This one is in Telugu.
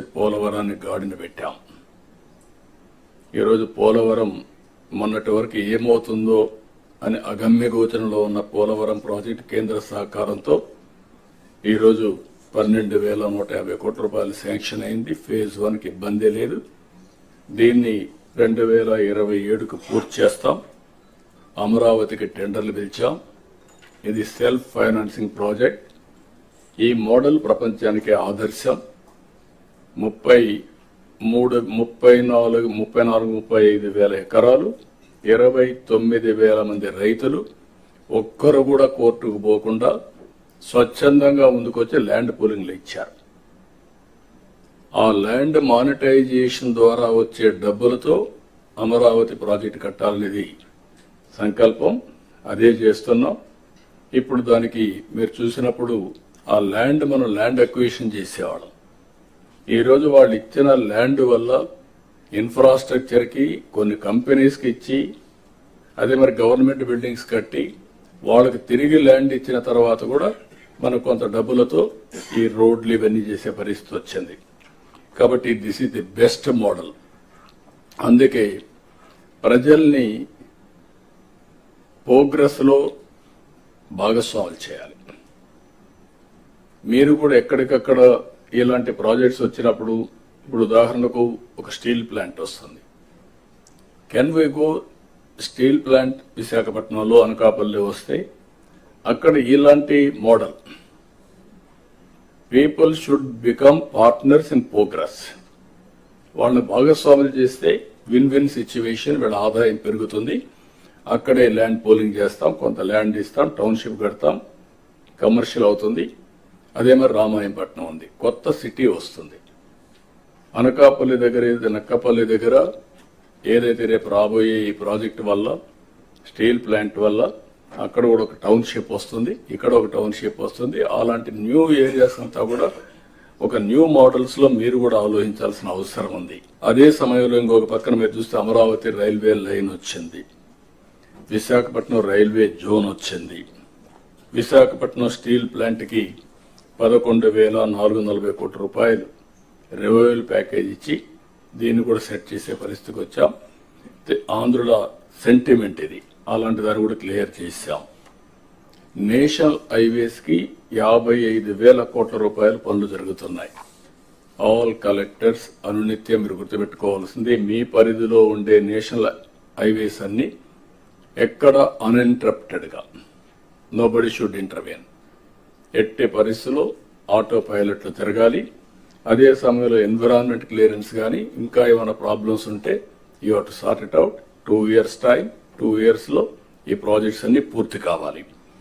పోలవరాన్ని గాడిన పెట్టాం. ఈరోజు పోలవరం మొన్నటి వరకు ఏమవుతుందో అని అగమ్య గోచరంలో ఉన్న పోలవరం ప్రాజెక్టు కేంద్ర సహకారంతో ఈరోజు పన్నెండు వేల నూట యాభై కోట్ల రూపాయలు శాంక్షన్ అయింది. ఫేజ్ వన్కి ఇబ్బంది లేదు. దీన్ని రెండు వేల ఇరవై ఏడుకు పూర్తి చేస్తాం. అమరావతికి టెండర్లు పిలిచాం. ఇది సెల్ఫ్ ఫైనాన్సింగ్ ప్రాజెక్ట్. ఈ మోడల్ ప్రపంచానికి ఆదర్శం. ముప్పై మూడు ముప్పై నాలుగు ముప్పై నాలుగు ముప్పై ఐదు వేల ఎకరాలు ఇరవై తొమ్మిది వేల మంది రైతులు ఒక్కరు కూడా కోర్టుకు పోకుండా స్వచ్ఛందంగా ముందుకొచ్చి ల్యాండ్ పూలింగ్లు ఇచ్చారు. ఆ ల్యాండ్ మానిటైజేషన్ ద్వారా వచ్చే డబ్బులతో అమరావతి ప్రాజెక్టు కట్టాలనేది సంకల్పం. అదే చేస్తున్నాం. ఇప్పుడు దానికి మీరు చూసినప్పుడు ఆ ల్యాండ్ మనం ల్యాండ్ అక్విజిషన్ చేసేవాళ్ళం. ఈరోజు వాళ్ళు ఇచ్చిన ల్యాండ్ వల్ల ఇన్ఫ్రాస్ట్రక్చర్కి కొన్ని కంపెనీస్కి ఇచ్చి అదే మరి గవర్నమెంట్ బిల్డింగ్స్ కట్టి వాళ్ళకి తిరిగి ల్యాండ్ ఇచ్చిన తర్వాత కూడా మనకు కొంత డబ్బులతో ఈ రోడ్లు ఇవన్నీ చేసే పరిస్థితి వచ్చింది. కాబట్టి this is the best model అందుకే ప్రజల్ని ప్రోగ్రెస్లో భాగస్వాములు చేయాలి. మీరు కూడా ఎక్కడికక్కడ ఇలాంటి ప్రాజెక్ట్స్ వచ్చినప్పుడు ఇప్పుడు ఉదాహరణకు ఒక స్టీల్ ప్లాంట్ వస్తుంది. Can we go steel plant విశాఖపట్నంలో అనకాపల్లి వస్తే అక్కడ ఇలాంటి model. People should become partners in progress వాళ్ళని భాగస్వాములు చేస్తే విన్ విన్ సిచ్యువేషన్ వీళ్ళ ఆదాయం పెరుగుతుంది. అక్కడే ల్యాండ్ పోలింగ్ చేస్తాం కొంత ల్యాండ్ ఇస్తాం టౌన్షిప్ కడతాం కమర్షియల్ అవుతుంది. అదే మరి రామాయంపట్నం ఉంది. కొత్త సిటీ వస్తుంది. అనకాపల్లి దగ్గర నక్కపల్లి దగ్గర ఏదైతే రేపు రాబోయే ఈ ప్రాజెక్ట్ వల్ల స్టీల్ ప్లాంట్ వల్ల అక్కడ కూడా ఒక టౌన్షిప్ వస్తుంది ఇక్కడ ఒక టౌన్షిప్ వస్తుంది. అలాంటి న్యూ ఏరియాస్ అంతా కూడా ఒక న్యూ మోడల్స్లో మీరు కూడా ఆలోచించాల్సిన అవసరం ఉంది. అదే సమయంలో ఇంకొక పక్కన మీరు చూస్తే అమరావతి రైల్వే లైన్ వచ్చింది. విశాఖపట్నం రైల్వే జోన్ వచ్చింది. విశాఖపట్నం స్టీల్ ప్లాంట్కి పదకొండు వేల నాలుగు నలభై కోట్ల రూపాయలు రెవెన్యూ ప్యాకేజ్ ఇచ్చి దీన్ని కూడా సెట్ చేసే పరిస్థితికి వచ్చాం. ఆంధ్రుల సెంటిమెంట్ ఇది. అలాంటి దాన్ని కూడా క్లియర్ చేశాం. నేషనల్ హైవేస్కి యాభై ఐదు వేల కోట్ల రూపాయల పనులు జరుగుతున్నాయి. ఆల్ కలెక్టర్స్ అనునిత్యం మీరు గుర్తుపెట్టుకోవాల్సింది మీ పరిధిలో ఉండే నేషనల్ హైవేస్ అన్ని ఎక్కడ అన్ఇంటరప్టెడ్గా నో నోబడి షుడ్ ఇంటర్వ్యూన్ ఎట్టి పరిస్థితుల్లో ఆటో పైలట్లు తిరగాలి. అదే సమయంలో ఎన్విరాన్మెంట్ క్లియరెన్స్ కానీ ఇంకా ఏమైనా ప్రాబ్లమ్స్ ఉంటే you to sort it out two years time two ఇయర్స్లో ఈ ప్రాజెక్ట్స్ అన్ని పూర్తి కావాలి.